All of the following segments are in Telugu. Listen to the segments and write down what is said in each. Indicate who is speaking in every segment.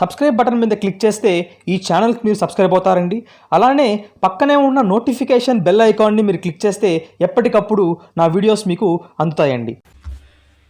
Speaker 1: సబ్స్క్రైబ్ బటన్ మీద క్లిక్ చేస్తే ఈ ఛానల్కి మీరు సబ్స్క్రైబ్ అవుతారండి. అలానే పక్కనే ఉన్న నోటిఫికేషన్ బెల్ ఐకాన్ని మీరు క్లిక్ చేస్తే ఎప్పటికప్పుడు నా వీడియోస్ మీకు అందుతాయండి.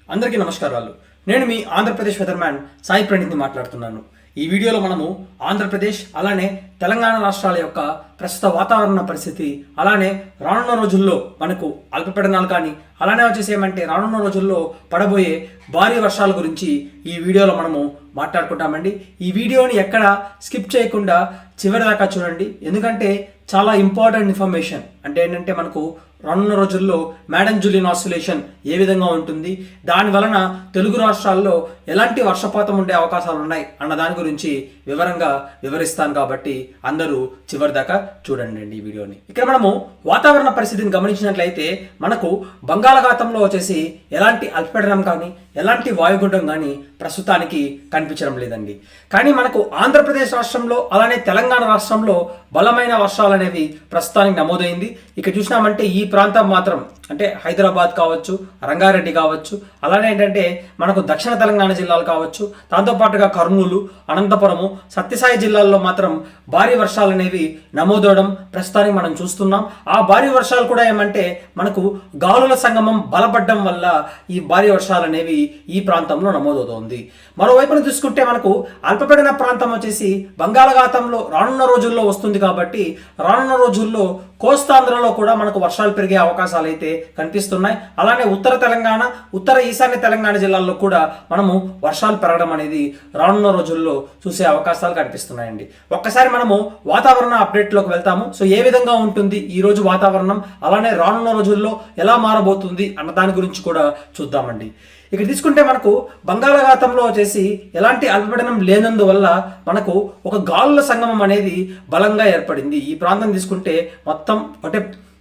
Speaker 2: అందరికీ నమస్కారాలు. నేను మీ ఆంధ్రప్రదేశ్ వెదర్మ్యాన్ సాయి ప్రణీత్ని మాట్లాడుతున్నాను. ఈ వీడియోలో మనము ఆంధ్రప్రదేశ్ అలానే తెలంగాణ రాష్ట్రాల యొక్క ప్రస్తుత వాతావరణ పరిస్థితి అలానే రానున్న రోజుల్లో మనకు అల్పపీడనాలు కానీ అలానే వచ్చేసి ఏమంటే రానున్న రోజుల్లో పడబోయే భారీ వర్షాల గురించి ఈ వీడియోలో మనము మాట్లాడుకుంటామండి. ఈ వీడియోని ఎక్కడ స్కిప్ చేయకుండా చివరి దాకా చూడండి. ఎందుకంటే చాలా ఇంపార్టెంట్ ఇన్ఫర్మేషన్. అంటే ఏంటంటే మనకు రానున్న రోజుల్లో మేడం జూలియన్ ఆసిలేషన్ ఏ విధంగా ఉంటుంది? దాని వలన తెలుగు రాష్ట్రాల్లో ఎలాంటి వర్షపాతం ఉండే అవకాశాలు ఉన్నాయి? అన్న దాని గురించి వివరంగా వివరిస్తాను కాబట్టి అందరూ చివరి దాకా చూడండి అండి ఈ వీడియోని. ఇక్కడ మనము వాతావరణ పరిస్థితిని గమనించినట్లయితే మనకు బంగాళాఖాతంలో వచ్చేసి ఎలాంటి అల్పపీడనం కానీ ఎలాంటి వాయుగుండం కానీ ప్రస్తుతానికి కనిపించడం లేదండి. కానీ మనకు ఆంధ్రప్రదేశ్ రాష్ట్రంలో అలానే తెలంగాణ రాష్ట్రంలో బలమైన వర్షాలు అనేవి ప్రస్తుతానికి నమోదైంది. ఇక చూసినామంటే ఈ ప్రాంతం మాత్రం అంటే హైదరాబాద్ కావచ్చు రంగారెడ్డి కావచ్చు అలానే ఏంటంటే మనకు దక్షిణ తెలంగాణ జిల్లాలు కావచ్చు దాంతోపాటుగా కర్నూలు అనంతపురము సత్యసాయి జిల్లాల్లో మాత్రం భారీ వర్షాలు అనేవి నమోదవడం ప్రస్తుతానికి మనం చూస్తున్నాం. ఆ భారీ వర్షాలు కూడా ఏమంటే మనకు గాలుల సంగమం బలపడడం వల్ల ఈ భారీ వర్షాలు అనేవి ఈ ప్రాంతంలో నమోదవుతోంది. మరోవైపున చూసుకుంటే మనకు అల్పపీడన ప్రాంతం వచ్చేసి బంగాళాఖాతంలో రానున్న రోజుల్లో వస్తుంది కాబట్టి రానున్న రోజుల్లో కోస్తాంధ్రలో కూడా మనకు వర్షాలు పెరిగే అవకాశాలు అయితే కనిపిస్తున్నాయి. అలానే ఉత్తర తెలంగాణ ఉత్తర ఈశాన్య తెలంగాణ జిల్లాల్లో కూడా మనము వర్షాలు పెరగడం అనేది రానున్న రోజుల్లో చూసే అవకాశాలు కనిపిస్తున్నాయండి. ఒక్కసారి మనము వాతావరణ అప్డేట్లోకి వెళ్తాము. సో ఏ విధంగా ఉంటుంది ఈ రోజు వాతావరణం? అలానే రానున్న రోజుల్లో ఎలా మారబోతుంది అన్న దాని గురించి కూడా చూద్దామండి. ఇక్కడ తీసుకుంటే మనకు బంగాళాఖాతంలో వచ్చేసి ఎలాంటి అల్పపీడనం లేనందువల్ల మనకు ఒక గాలుల సంగమం అనేది బలంగా ఏర్పడింది. ఈ ప్రాంతం తీసుకుంటే మొత్తం అంటే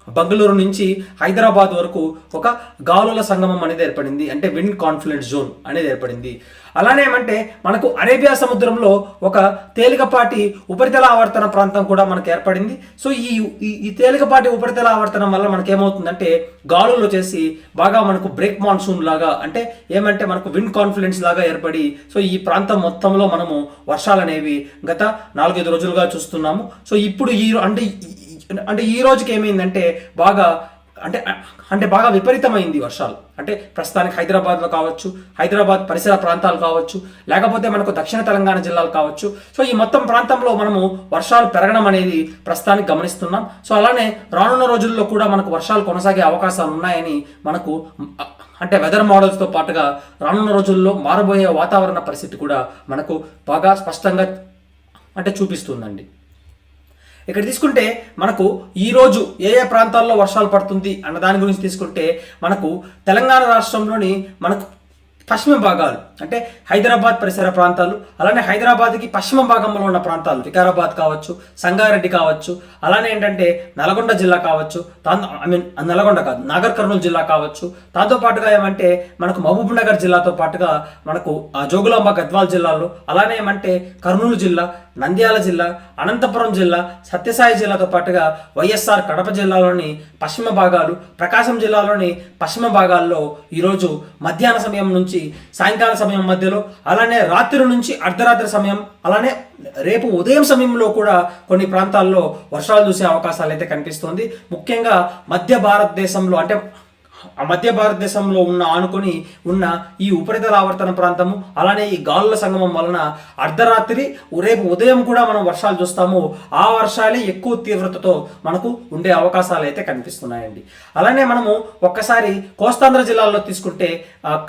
Speaker 2: బెంగళూరు నుంచి హైదరాబాద్ వరకు ఒక గాలుల సంగమం అనేది ఏర్పడింది. అంటే విండ్ కాన్ఫ్లుయెన్స్ జోన్ అనేది ఏర్పడింది. అలానే ఏమంటే మనకు అరేబియా సముద్రంలో ఒక తేలికపాటి ఉపరితల ఆవర్తన ప్రాంతం కూడా మనకు ఏర్పడింది. సో ఈ ఈ- తేలికపాటి ఉపరితల ఆవర్తనం వల్ల మనకి ఏమవుతుందంటే గాలులు వచ్చేసి బాగా మనకు బ్రేక్ మాన్సూన్ లాగా అంటే ఏమంటే మనకు విండ్ కాన్ఫిడెన్స్ లాగా ఏర్పడి సో ఈ ప్రాంతం మొత్తంలో మనము వర్షాలు అనేవి గత నాలుగైదు రోజులుగా చూస్తున్నాము. సో ఇప్పుడు ఈ అంటే అంటే ఈ రోజుకి ఏమైందంటే బాగా అంటే అంటే బాగా విపరీతమైంది వర్షాలు. అంటే ప్రస్తుతానికి హైదరాబాద్లో కావచ్చు హైదరాబాద్ పరిసర ప్రాంతాలు కావచ్చు లేకపోతే మనకు దక్షిణ తెలంగాణ జిల్లాలు కావచ్చు. సో ఈ మొత్తం ప్రాంతంలో మనము వర్షాలు పెరగడం అనేది ప్రస్తుతానికి గమనిస్తున్నాం. సో అలానే రానున్న రోజుల్లో కూడా మనకు వర్షాలు కొనసాగే అవకాశాలు ఉన్నాయని మనకు అంటే వెదర్ మోడల్స్తో పాటుగా రానున్న రోజుల్లో మారబోయే వాతావరణ పరిస్థితి కూడా మనకు బాగా స్పష్టంగా అంటే చూపిస్తుందండి. ఇక్కడ తీసుకుంటే మనకు ఈ రోజు ఏ ఏ ప్రాంతాల్లో వర్షాలు పడుతుంది అన్న దాని గురించి తీసుకుంటే మనకు తెలంగాణ రాష్ట్రంలోని మనకు పశ్చిమ భాగాలు అంటే హైదరాబాద్ పరిసర ప్రాంతాలు అలానే హైదరాబాద్కి పశ్చిమ భాగంలో ఉన్న ప్రాంతాలు వికారాబాద్ కావచ్చు సంగారెడ్డి కావచ్చు అలానే ఏంటంటే నల్గొండ జిల్లా కావచ్చు దాంతో ఐ మీన్ నల్గొండ కాదు నాగర్ కర్నూలు జిల్లా కావచ్చు. దాంతో పాటుగా ఏమంటే మనకు మహబూబ్ నగర్ జిల్లాతో పాటుగా మనకు ఆ జోగులాంబ గద్వాల్ జిల్లాలో అలానే ఏమంటే కర్నూలు జిల్లా నంద్యాల జిల్లా అనంతపురం జిల్లా సత్యసాయి జిల్లాతో పాటుగా వైఎస్ఆర్ కడప జిల్లాలోని పశ్చిమ భాగాలు ప్రకాశం జిల్లాలోని పశ్చిమ భాగాల్లో ఈరోజు మధ్యాహ్న సమయం నుంచి సాయంకాల సమయం మధ్యలో అలానే రాత్రి నుంచి అర్ధరాత్రి సమయం అలానే రేపు ఉదయం సమయంలో కూడా కొన్ని ప్రాంతాల్లో వర్షాలు చూసే అవకాశాలు అయితే కనిపిస్తోంది. ముఖ్యంగా మధ్య భారతదేశంలో అంటే మధ్య భారతదేశంలో ఉన్న ఆనుకొని ఉన్న ఈ ఉపరితల ఆవర్తన ప్రాంతము అలానే ఈ గాలుల సంగమం వలన అర్ధరాత్రి రేపు ఉదయం కూడా మనం వర్షాలు చూస్తాము. ఆ వర్షాలే ఎక్కువ తీవ్రతతో మనకు ఉండే అవకాశాలు అయితే కనిపిస్తున్నాయండి. అలానే మనము ఒక్కసారి కోస్తాంధ్ర జిల్లాల్లో తీసుకుంటే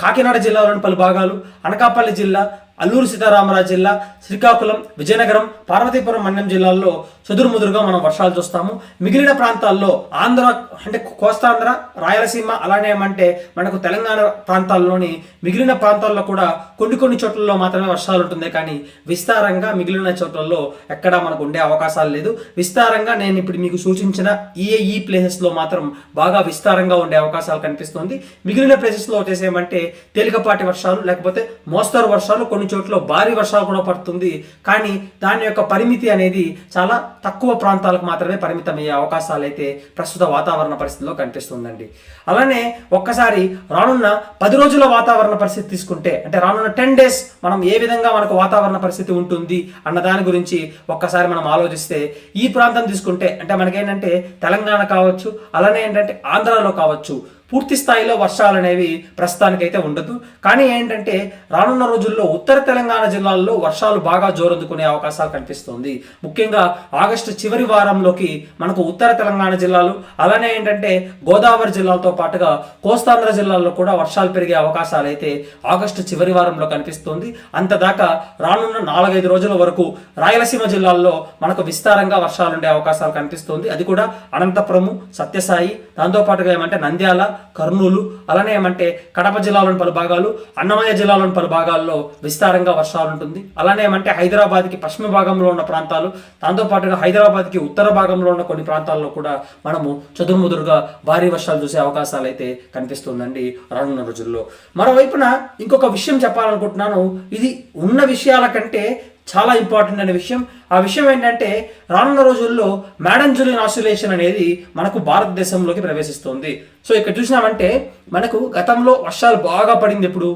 Speaker 2: కాకినాడ జిల్లాలోని పలు భాగాలు అనకాపల్లి జిల్లా అల్లూరు సీతారామరాజు జిల్లా శ్రీకాకుళం విజయనగరం పార్వతీపురం మండలం జిల్లాల్లో చెదురుముదురుగా మనం వర్షాలు చూస్తాము. మిగిలిన ప్రాంతాల్లో ఆంధ్ర అంటే కోస్తాంధ్ర రాయలసీమ అలానే ఏమంటే మనకు తెలంగాణ ప్రాంతాల్లోని మిగిలిన ప్రాంతాల్లో కూడా కొన్ని కొన్ని చోట్లలో మాత్రమే వర్షాలు ఉంటుంది కానీ విస్తారంగా మిగిలిన చోట్లలో ఎక్కడా మనకు ఉండే అవకాశాలు లేదు. విస్తారంగా నేను ఇప్పుడు మీకు సూచించిన ఈ ఈ ప్లేసెస్లో మాత్రం బాగా విస్తారంగా ఉండే అవకాశాలు కనిపిస్తుంది. మిగిలిన ప్లేసెస్లో వచ్చేసి ఏమంటే తేలికపాటి వర్షాలు లేకపోతే మోస్తరు వర్షాలు కొన్ని చోట్ల భారీ వర్షాలు కూడా పడుతుంది. కానీ దాని యొక్క పరిమితి అనేది చాలా తక్కువ ప్రాంతాలకు మాత్రమే పరిమితమయ్యే అవకాశాలు అయితే ప్రస్తుత వాతావరణ పరిస్థితిలో కనిపిస్తుందండి. అలానే ఒక్కసారి రానున్న పది రోజుల వాతావరణ పరిస్థితి తీసుకుంటే అంటే రానున్న టెన్ డేస్ మనం ఏ విధంగా మనకు వాతావరణ పరిస్థితి ఉంటుంది అన్న దాని గురించి ఒక్కసారి మనం ఆలోచిస్తే ఈ ప్రాంతం తీసుకుంటే అంటే మనకేంటంటే తెలంగాణ కావచ్చు అలానే ఏంటంటే ఆంధ్రాలో కావచ్చు పూర్తి స్థాయిలో వర్షాలు అనేవి ప్రస్తుతానికైతే ఉండదు. కానీ ఏంటంటే రానున్న రోజుల్లో ఉత్తర తెలంగాణ జిల్లాల్లో వర్షాలు బాగా జోరందుకునే అవకాశాలు కనిపిస్తుంది. ముఖ్యంగా ఆగస్టు చివరి వారంలోకి మనకు ఉత్తర తెలంగాణ జిల్లాలు అలానే ఏంటంటే గోదావరి జిల్లాలతో పాటుగా కోస్తాంధ్ర జిల్లాల్లో కూడా వర్షాలు పెరిగే అవకాశాలు అయితే ఆగస్టు చివరి వారంలో కనిపిస్తుంది. అంతదాకా రానున్న నాలుగైదు రోజుల వరకు రాయలసీమ జిల్లాల్లో మనకు విస్తారంగా వర్షాలు ఉండే అవకాశాలు కనిపిస్తుంది. అది కూడా అనంతపురము సత్యసాయి దాంతో పాటుగా ఏమంటే నంద్యాల కర్నూలు అలానే ఏమంటే కడప జిల్లాలోని పలు భాగాలు అన్నమయ్య జిల్లాలోని పలు భాగాల్లో విస్తారంగా వర్షాలు ఉంటుంది. అలానే ఏమంటే హైదరాబాద్కి పశ్చిమ భాగంలో ఉన్న ప్రాంతాలు దాంతో పాటుగా హైదరాబాద్కి ఉత్తర భాగంలో ఉన్న కొన్ని ప్రాంతాల్లో కూడా మనము చదురుముదురుగా భారీ వర్షాలు చూసే అవకాశాలు అయితే కనిపిస్తుందండి రానున్న రోజుల్లో. మరోవైపున ఇంకొక విషయం చెప్పాలనుకుంటున్నాను. ఇది ఉన్న విషయాల కంటే చాలా ఇంపార్టెంట్ అనే విషయం. ఆ విషయం ఏంటంటే రానున్న రోజుల్లో మేడం జూలియన్ ఆసిలేషన్ అనేది మనకు భారతదేశంలోకి ప్రవేశిస్తుంది. సో ఇక్కడ చూసినామంటే మనకు గతంలో వర్షాలు బాగా పడింది ఎప్పుడు?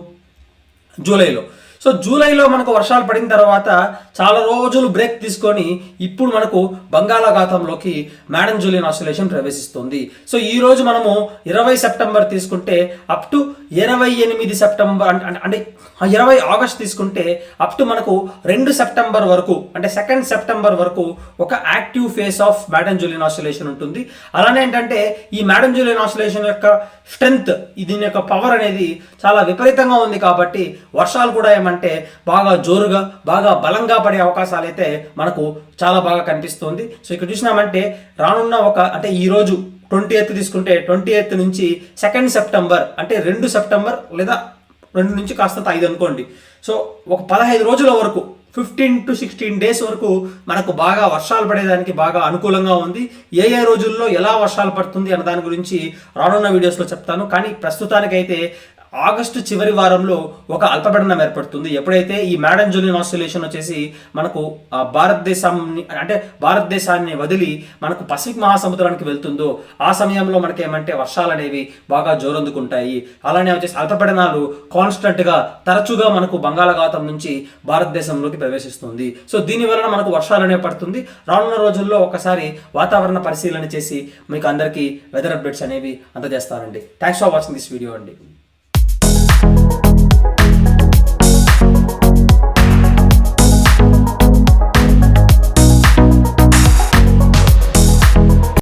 Speaker 2: జూలైలో. సో జూలైలో మనకు వర్షాలు పడిన తర్వాత చాలా రోజులు బ్రేక్ తీసుకొని ఇప్పుడు మనకు బంగాళాఖాతంలోకి మేడం జూలియన్ ఆసిలేషన్ ప్రవేశిస్తుంది. సో ఈ రోజు మనము ఇరవై సెప్టెంబర్ తీసుకుంటే అప్ టు ఇరవై ఎనిమిది సెప్టెంబర్ అంటే- ఇరవై ఆగస్ట్ తీసుకుంటే అప్ టు మనకు రెండు సెప్టెంబర్ వరకు అంటే సెకండ్ సెప్టెంబర్ వరకు ఒక active phase of Madden Julian oscillation ఉంటుంది. అలానే ఏంటంటే ఈ మేడం జూలియన్ ఆసిలేషన్ యొక్క స్ట్రెంగ్త్ దీని యొక్క పవర్ అనేది చాలా విపరీతంగా ఉంది కాబట్టి వర్షాలు కూడా ఏమంటే అంటే బాగా జోరుగా బాగా బలంగా పడే అవకాశాలు అయితే మనకు చాలా బాగా కనిపిస్తుంది. సో ఇక్కడ చూసినామంటే రానున్న ఒక అంటే ఈ రోజు ట్వంటీ ఎయిత్ తీసుకుంటే ట్వంటీ ఎయిత్ నుంచి సెకండ్ సెప్టెంబర్ అంటే రెండు సెప్టెంబర్ లేదా రెండు నుంచి కాస్తంత ఐదు అనుకోండి. సో ఒక పదహైదు రోజుల వరకు ఫిఫ్టీన్ టు సిక్స్టీన్ డేస్ వరకు మనకు బాగా వర్షాలు పడేదానికి బాగా అనుకూలంగా ఉంది. ఏ ఏ రోజుల్లో ఎలా వర్షాలు పడుతుంది అన్న దాని గురించి రానున్న వీడియోస్లో చెప్తాను. కానీ ప్రస్తుతానికైతే ఆగస్టు చివరి వారంలో ఒక అల్పపీడనం ఏర్పడుతుంది. ఎప్పుడైతే ఈ మేడం జూలియన్ ఆస్ట్రేలేషన్ వచ్చేసి మనకు భారతదేశాన్ని అంటే భారతదేశాన్ని వదిలి మనకు పసిఫిక్ మహాసముద్రానికి వెళ్తుందో ఆ సమయంలో మనకి ఏమంటే వర్షాలు అనేవి బాగా జోరందుకుంటాయి. అలానే వచ్చేసి అల్పపీడనాలు కాన్స్టెంట్గా తరచుగా మనకు బంగాళాఖాతం నుంచి భారతదేశంలోకి ప్రవేశిస్తుంది. సో దీని వలన మనకు వర్షాలు అనేవి పడుతుంది. రానున్న రోజుల్లో ఒకసారి వాతావరణ పరిశీలన చేసి మీకు అందరికీ వెదర్ అప్డేట్స్ అనేవి అందజేస్తారండి thanks for watching this video అండి.